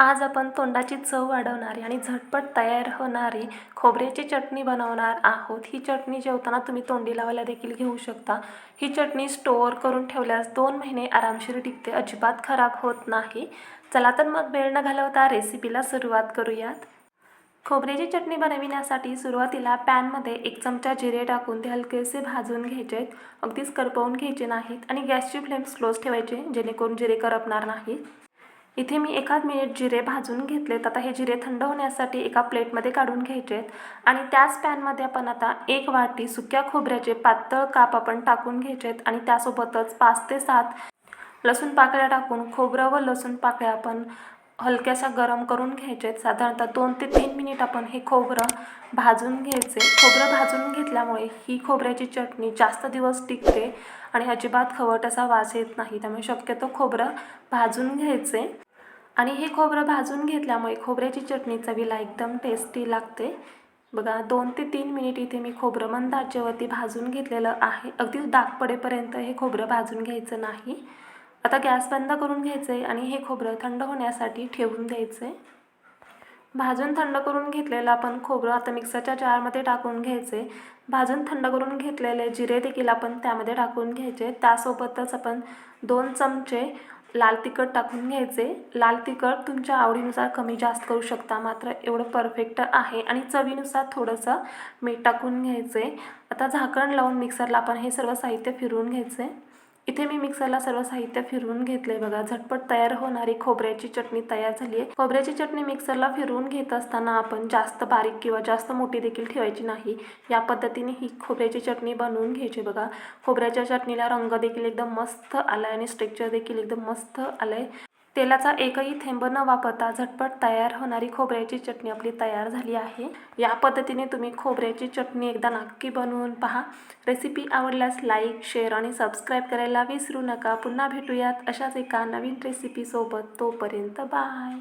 आज आपण तोंडाची चव वाढवणारी आणि झटपट तयार होणारी खोबऱ्याची चटणी बनवणार आहोत. ही चटणी जेवताना तुम्ही तोंडी लावायला देखील घेऊ शकता. ही चटणी स्टोअर करून ठेवल्यास दोन महिने आरामशीर टिकते. अजिबात खराब होत नाही. चला तर मग वेळ न घालवता रेसिपीला सुरुवात करूयात. खोबऱ्याची चटणी बनविण्यासाठी सुरुवातीला पॅनमध्ये एक चमचा जिरे टाकून ते हलकेसे भाजून घ्यायचे आहेत अगदीच करपवून घ्यायचे नाहीत आणि गॅसची फ्लेम स्लोच ठेवायचे जेणेकरून जिरे करपणार नाहीत. इथे मी एकाच मिनिट जिरे भाजून घेतलेत आता हे जिरे थंड होण्यासाठी एका प्लेटमध्ये काढून घ्यायचे आहेत. आणि त्याच पॅनमध्ये आपण आता एक वाटी सुक्या खोबऱ्याचे पातळ काप आपण टाकून घ्यायचे आहेत. आणि त्यासोबतच पाच ते सात लसूण पाकळ्या टाकून खोबरं व लसूण पाकळ्या आपण हलक्याशा गरम करून घ्यायचे आहेत. साधारणतः दोन ते तीन मिनिट आपण हे खोबरं भाजून घ्यायचे. खोबरं भाजून घेतल्यामुळे ही खोबऱ्याची चटणी जास्त दिवस टिकते आणि अजिबात खवट असा वास येत नाही. त्यामुळे शक्यतो खोबरं भाजून घ्यायचे. आणि हे खोबरं भाजून घेतल्यामुळे खोबऱ्याची चटणी चवीला एकदम टेस्टी लागते. बघा दोन ते तीन मिनिट इथे मी खोबरं मंद आचेवरती भाजून घेतलेलं आहे. अगदी डाग पडेपर्यंत हे खोबरं भाजून घ्यायचं नाही. आता गॅस बंद करून घ्यायचं आहे आणि हे खोबरं थंड होण्यासाठी ठेवून द्यायचं आहे भाजून थंड करून घेतलेलं आपण खोबरं आता मिक्सरच्या जारमध्ये टाकून घ्यायचे भाजून थंड करून घेतलेले जिरे देखील आपण त्यामध्ये टाकून घ्यायचे. त्यासोबतच आपण दोन चमचे लाल तिखट टाकून घ्यायचे. लाल तिखट तुमच्या आवडीनुसार कमी जास्त करू शकता. मात्र एवढं परफेक्ट आहे आणि चवीनुसार थोडंसं मीठ टाकून घ्यायचे. आता झाकण लावून मिक्सरला आपण हे सर्व साहित्य फिरवून घ्यायचे. इथे मी मिक्सरला सर्व साहित्य फिरवून घेतलंय बघा. झटपट तयार होणारी खोबऱ्याची चटणी तयार झाली आहे. खोबऱ्याची चटणी मिक्सरला फिरवून घेत असताना आपण जास्त बारीक किंवा जास्त मोठी देखील ठेवायची नाही. या पद्धतीने ही खोबऱ्याची चटणी बनवून घ्यायची बघा. खोबऱ्याच्या चटणीला रंग देखील एकदम मस्त आलाय आणि स्ट्रेक्चर देखील एकदम मस्त आलंय. तेलाचा एकही थेंब न वापरता झटपट तयार होणारी खोबऱ्याची चटणी आपली तयार झाली आहे. या पद्धतीने तुम्ही खोबऱ्याची चटणी एकदा नक्की बनवून पहा. रेसिपी आवडल्यास लाईक शेअर आणि सबस्क्राईब करायला विसरू नका. पुन्हा भेटूयात अशाच एका नवीन रेसिपीसोबत तोपर्यंत बाय.